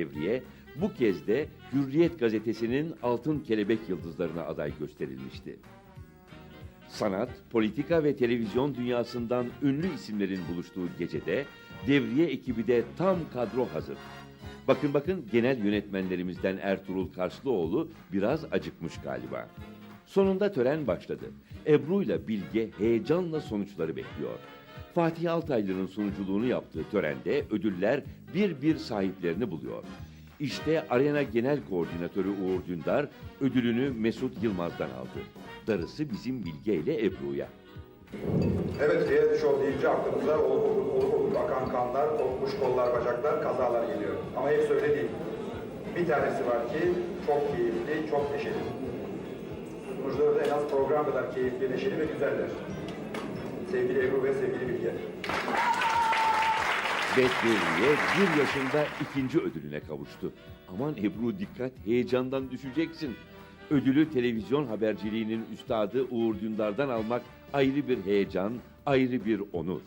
Devriye bu kez de Hürriyet gazetesinin Altın Kelebek Yıldızlarına aday gösterilmişti. Sanat, politika ve televizyon dünyasından ünlü isimlerin buluştuğu gecede Devriye ekibi de tam kadro hazır. Bakın bakın genel yönetmenlerimizden Ertuğrul Karslıoğlu biraz acıkmış galiba. Sonunda tören başladı. Ebru ile Bilge heyecanla sonuçları bekliyor. Fatih Altaylı'nın sunuculuğunu yaptığı törende ödüller bir bir sahiplerini buluyor. İşte Arena Genel Koordinatörü Uğur Dündar ödülünü Mesut Yılmaz'dan aldı. Darısı bizim Bilge ile Ebru'ya. Evet, reality show deyince aklımıza olup olup olup akan kanlar, kopmuş kollar, bacaklar, kazalar geliyor. Ama hepsi öyle değil. Bir tanesi var ki çok keyifli, çok neşeli. Sunucuları da en az program kadar keyifli, neşeli ve güzeller. Sevgili Ebru ve sevgili Bilge. Ve Devriye bir yaşında ikinci ödülüne kavuştu. Aman Ebru dikkat heyecandan düşeceksin. Ödülü televizyon haberciliğinin üstadı Uğur Dündar'dan almak ayrı bir heyecan, ayrı bir onur.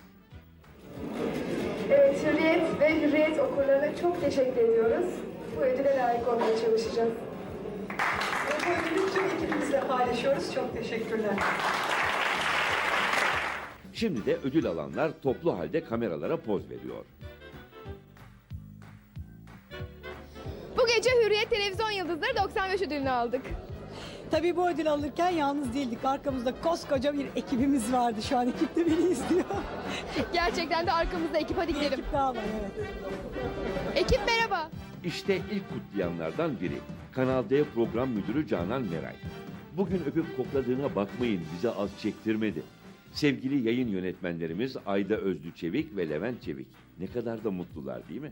Evet, Hürriyet ve Hürriyet okurlarına çok teşekkür ediyoruz. Bu ödüle layık olmaya çalışacağız. Ve bu ödülü tüm ekibimizle paylaşıyoruz. Çok teşekkürler. Şimdi de ödül alanlar toplu halde kameralara poz veriyor. Bu gece Hürriyet Televizyon Yıldızları 95 ödülünü aldık. Tabii bu ödül alırken yalnız değildik. Arkamızda koskoca bir ekibimiz vardı. Şu an ekip de beni izliyor. Gerçekten de arkamızda ekip hadi gidelim. ekip daha var evet. Ekip merhaba. İşte ilk kutlayanlardan biri. Kanal D program müdürü Canan Meray. Bugün öpüp kokladığına bakmayın bize az çektirmedi. Sevgili yayın yönetmenlerimiz Ayda Özlü Çevik ve Levent Çevik. Ne kadar da mutlular değil mi?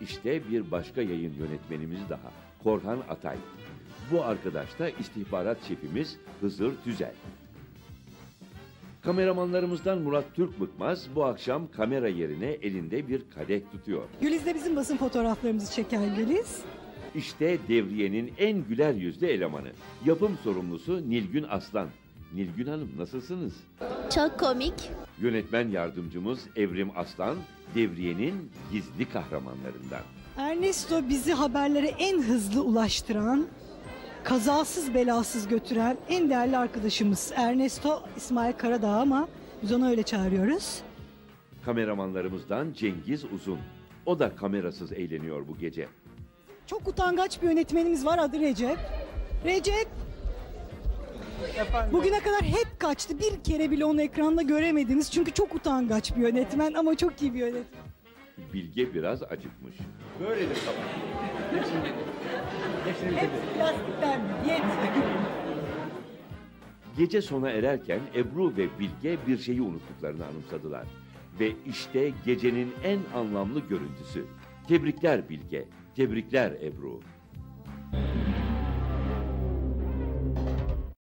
İşte bir başka yayın yönetmenimiz daha. Korhan Atay. Bu arkadaş da istihbarat şefimiz Hızır Tüzel. Kameramanlarımızdan Murat Türk Bıkmaz bu akşam kamera yerine elinde bir kadeh tutuyor. Güliz de bizim basın fotoğraflarımızı çeken Güliz. İşte devriyenin en güler yüzlü elemanı. Yapım sorumlusu Nilgün Aslan. Nilgün Hanım nasılsınız? Çok komik. Yönetmen yardımcımız Evrim Aslan, devriyenin gizli kahramanlarından. Ernesto bizi haberlere en hızlı ulaştıran, kazasız belasız götüren en değerli arkadaşımız. Ernesto İsmail Karadağ ama biz onu öyle çağırıyoruz. Kameramanlarımızdan Cengiz Uzun. O da kamerasız eğleniyor bu gece. Çok utangaç bir yönetmenimiz var adı Recep. Recep Bugüne kadar hep kaçtı. Bir kere bile onu ekranda göremediniz. Çünkü çok utangaç bir yönetmen ama çok iyi bir yönetmen. Bilge biraz acıkmış. Hepsini dedi. Hepsini Hep plastikten diyet. Gece sona ererken Ebru ve Bilge bir şeyi unuttuklarını anımsadılar. Ve işte gecenin en anlamlı görüntüsü. Tebrikler Bilge, tebrikler Ebru.